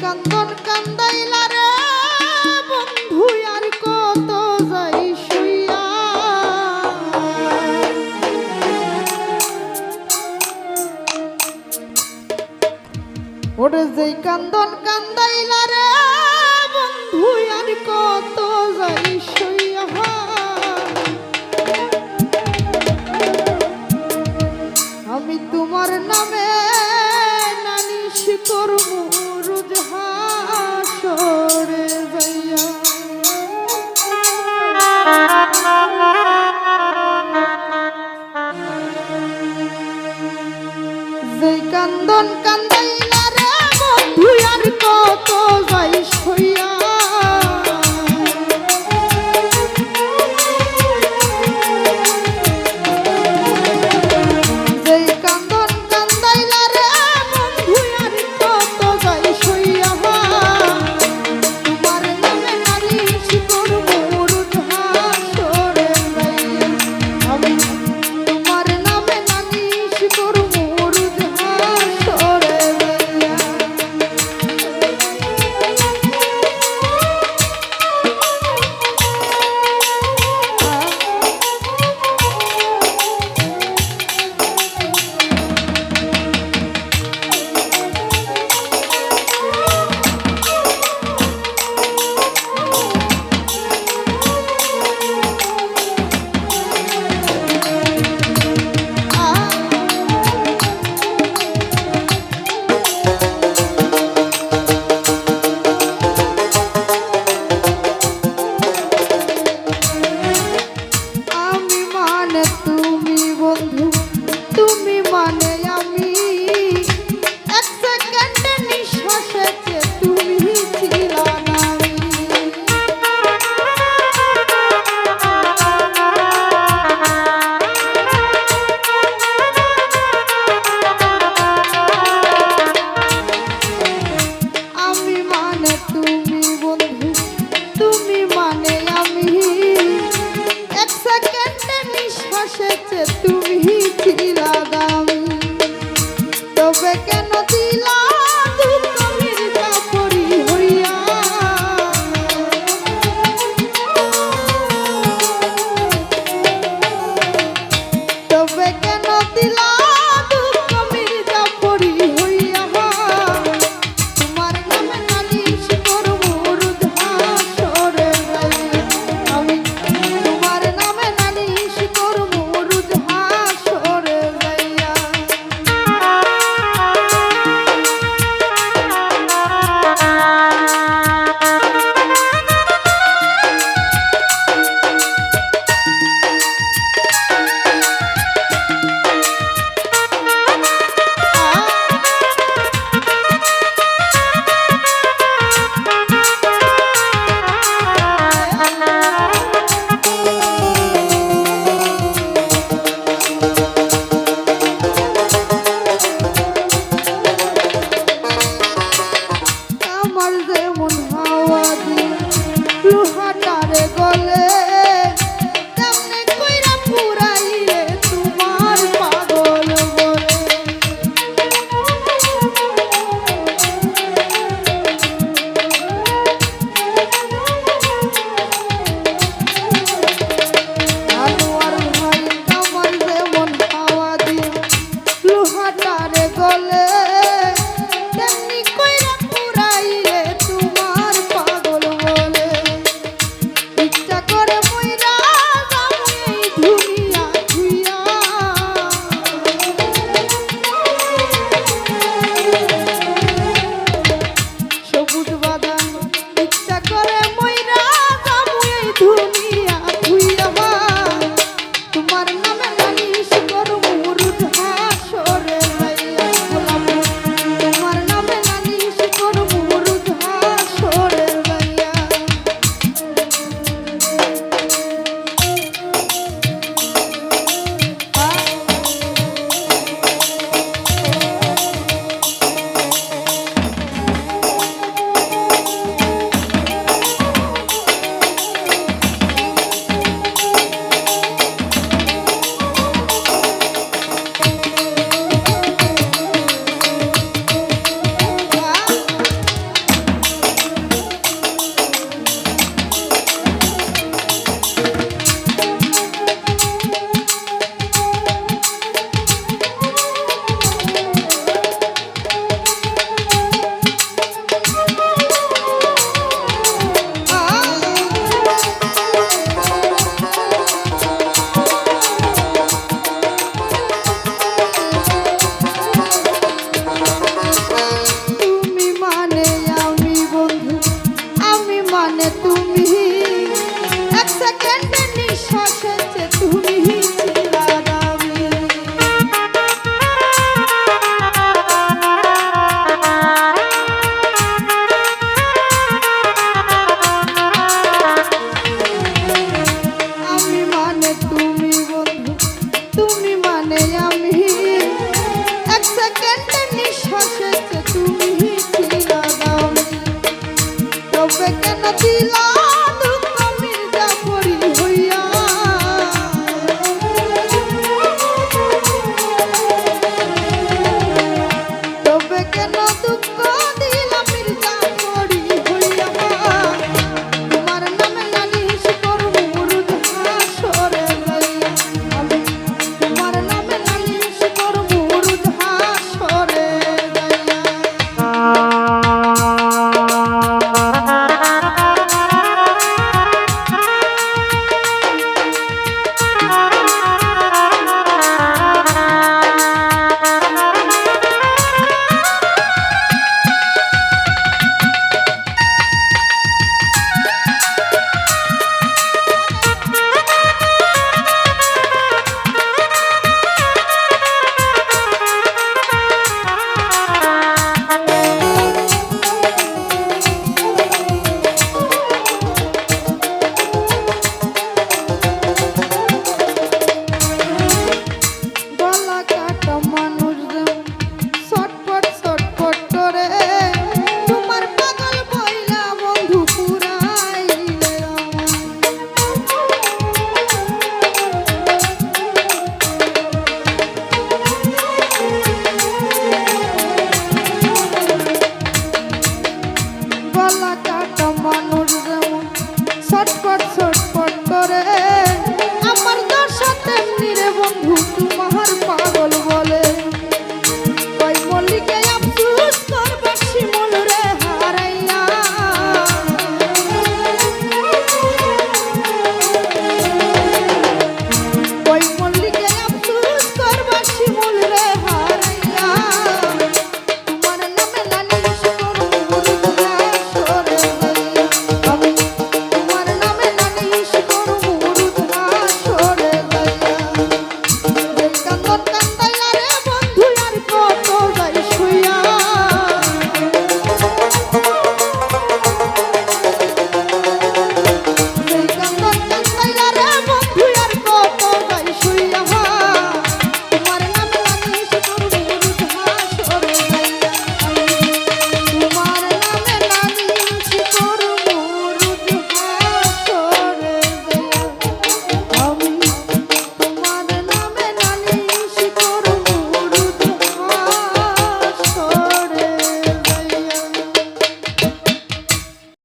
কান্দন কান্দাইলা রে বন্ধু, আর যাই শুইয়া। ওরে যেই কান্দন কান্দাইলা রে বন্ধু, আর কত যাই শুইয়া। আমি তোমার নামে নালিশ করব। যেমন হয়